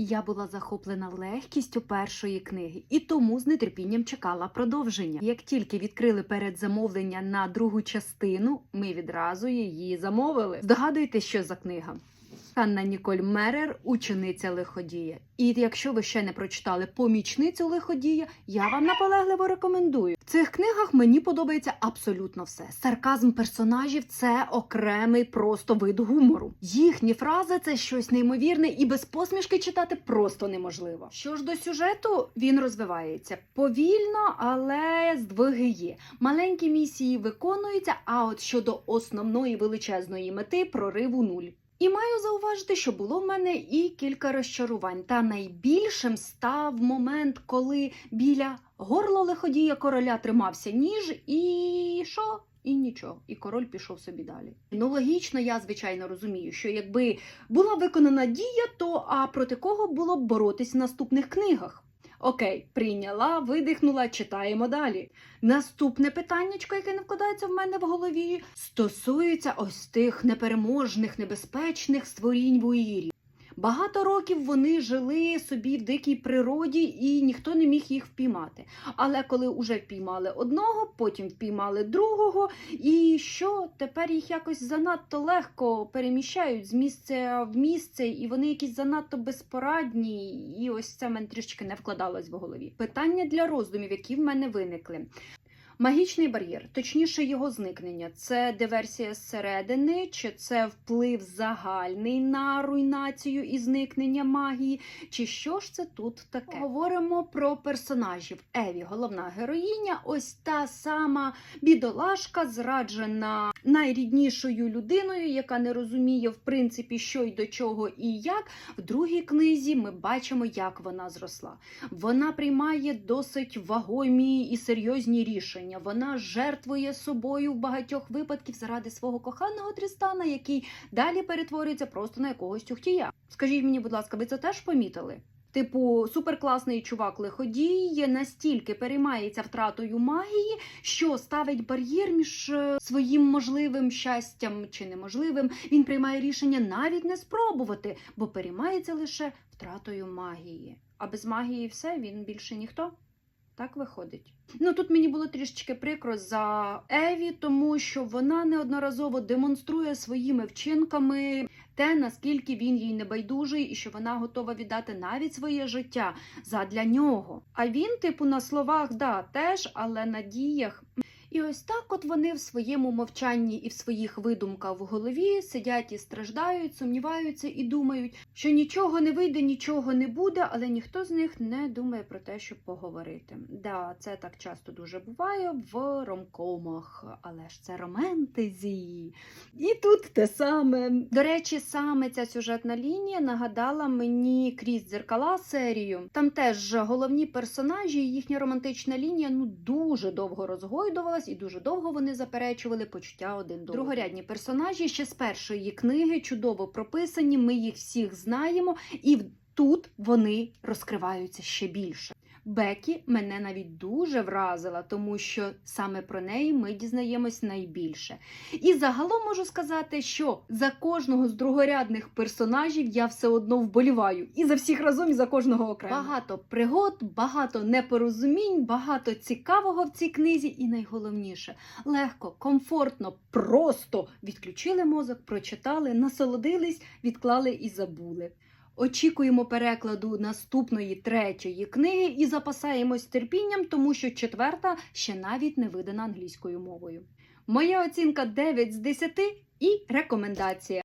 Я була захоплена легкістю першої книги і тому з нетерпінням чекала продовження. Як тільки відкрили передзамовлення на другу частину, ми відразу її замовили. Здогадуєте, що за книга? Ханна Ніколь Мерер, учениця лиходія. І якщо ви ще не прочитали помічницю лиходія, я вам наполегливо рекомендую. В цих книгах мені подобається абсолютно все. Сарказм персонажів це окремий просто вид гумору. Їхні фрази це щось неймовірне, і без посмішки читати просто неможливо. Що ж до сюжету, він розвивається повільно, але здвиги є. Маленькі місії виконуються. А от щодо основної величезної мети прориву нуль. І маю зауважити, що було в мене і кілька розчарувань. Та найбільшим став момент, коли біля горла лиходія короля тримався ніж, і що? І нічого, і король пішов собі далі. Ну логічно, я звичайно розумію, що якби була виконана дія, то а проти кого було б боротись в наступних книгах? Окей, прийняла, видихнула, читаємо далі. Наступне питаннячко, яке не вкладається в мене в голові, стосується ось тих непереможних, небезпечних створінь вуїрів. Багато років вони жили собі в дикій природі, і ніхто не міг їх впіймати. Але коли уже впіймали одного, потім впіймали другого, і що тепер їх якось занадто легко переміщають з місця в місце, і вони якісь занадто безпорадні. І ось це мене трішки не вкладалось в голові. Питання для роздумів, які в мене виникли. Магічний бар'єр, точніше його зникнення, це диверсія зсередини, чи це вплив загальний на руйнацію і зникнення магії, чи що ж це тут таке? Говоримо про персонажів. Еві, головна героїня, ось та сама бідолашка, зраджена найріднішою людиною, яка не розуміє в принципі, що й до чого і як. В другій книзі ми бачимо, як вона зросла. Вона приймає досить вагомі і серйозні рішення. Вона жертвує собою в багатьох випадків заради свого коханого Трістана, який далі перетворюється просто на якогось тюхтія. Скажіть мені, будь ласка, ви це теж помітили? Типу, суперкласний чувак лиходій настільки переймається втратою магії, що ставить бар'єр між е, своїм можливим щастям чи неможливим. Він приймає рішення навіть не спробувати, бо переймається лише втратою магії. А без магії все він більше ніхто. Так виходить. Ну тут мені було трішечки прикро за Еві, тому що вона неодноразово демонструє своїми вчинками те, наскільки він їй небайдужий, і що вона готова віддати навіть своє життя задля нього. А він, типу, на словах, да, теж, але на діях. І ось так от вони в своєму мовчанні і в своїх видумках в голові сидять і страждають, сумніваються і думають, що нічого не вийде, нічого не буде, але ніхто з них не думає про те, щоб поговорити. Да, це так часто дуже буває в ромкомах, але ж це романтезі. І тут те саме. До речі, саме ця сюжетна лінія нагадала мені крізь дзеркала серію. Там теж головні персонажі, і їхня романтична лінія ну дуже довго розгойдувалась, і дуже довго вони заперечували почуття один до другорядні персонажі ще з першої книги чудово прописані. Ми їх всіх знаємо, і тут вони розкриваються ще більше. Бекі мене навіть дуже вразила, тому що саме про неї ми дізнаємось найбільше. І загалом можу сказати, що за кожного з другорядних персонажів я все одно вболіваю. І за всіх разом, і за кожного окремо. Багато пригод, багато непорозумінь, багато цікавого в цій книзі, і найголовніше легко, комфортно, просто відключили мозок, прочитали, насолодились, відклали і забули. Очікуємо перекладу наступної третьої книги і запасаємось терпінням, тому що четверта ще навіть не видана англійською мовою. Моя оцінка 9 з 10 і рекомендація.